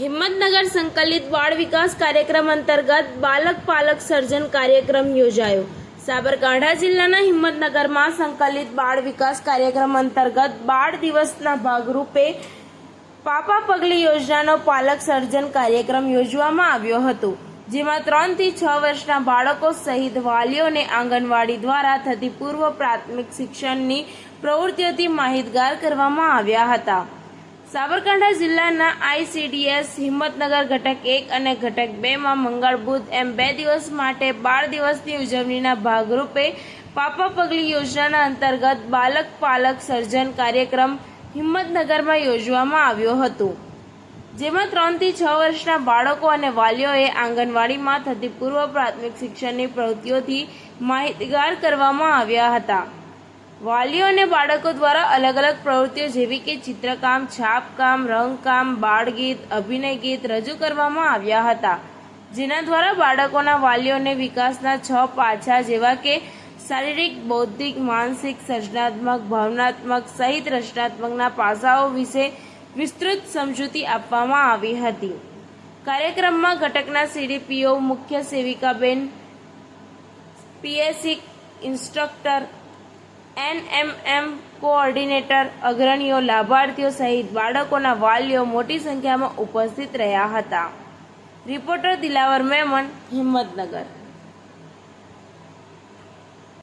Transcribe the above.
હિંમતનગર સંકલિત બાળ વિકાસ કાર્યક્રમ અંતર્ગત બાલક પાલક સર્જન કાર્યક્રમ યોજાયો. સાબરકાંઠા જિલ્લાના હિંમતનગરમાં સંકલિત બાળ વિકાસ કાર્યક્રમ અંતર્ગત બાળ દિવસના ભાગરૂપે પાપા પગલી યોજનાનો પાલક સર્જન કાર્યક્રમ યોજવામાં આવ્યો હતો, જેમાં ત્રણથી છ વર્ષના બાળકો સહિત વાલીઓને આંગણવાડી દ્વારા થતી પૂર્વ પ્રાથમિક શિક્ષણની પ્રવૃત્તિઓથી માહિતગાર કરવામાં આવ્યા હતા. સાબરકાંઠા જિલ્લાના આઈસીડીએસ, હિંમતનગર ઘટક એક અને ઘટક બેમાં મંગળ બુધ એમ બે દિવસ માટે બાળ દિવસની ઉજવણીના ભાગરૂપે પાપા પગલી યોજનાના અંતર્ગત બાલક પાલક સર્જન કાર્યક્રમ હિંમતનગરમાં યોજવામાં આવ્યો હતો. જેમાં ત્રણથી છ વર્ષના બાળકો અને વાલીઓએ આંગણવાડીમાં થતી પૂર્વ પ્રાથમિક શિક્ષણની પ્રવૃત્તિઓથી માહિતગાર કરવામાં આવ્યા હતા. વાલીઓ અને બાળકો દ્વારા અલગ અલગ પ્રવૃત્તિઓ જેવી કે ચિત્રકામ, છાપકામ, રંગકામ, બાળગીત, અભિનય ગીત રજૂ કરવામાં આવ્યા હતા. જેના દ્વારા બાળકોના વાલીઓને વિકાસના છ પાછા જેવા કે શારીરિક, બૌદ્ધિક, માનસિક, સર્જનાત્મક, ભાવનાત્મક સહિત રચનાત્મકના પાસાઓ વિશે વિસ્તૃત સમજૂતી આપવામાં આવી હતી. કાર્યક્રમમાં ઘટકના સીડીપીઓ, મુખ્ય સેવિકાબેન, પીએસસી ઇન્સ્ટ્રક્ટર એનએમએમ કોઓર્ડિનેટર અગ્રણીઓ લાભાર્થીઓ સહિત બાળકોના વાલીઓ મોટી સંખ્યામાં ઉપસ્થિત રહ્યા હતા. રિપોર્ટર દિલાવર મેમન હિંમતનગર.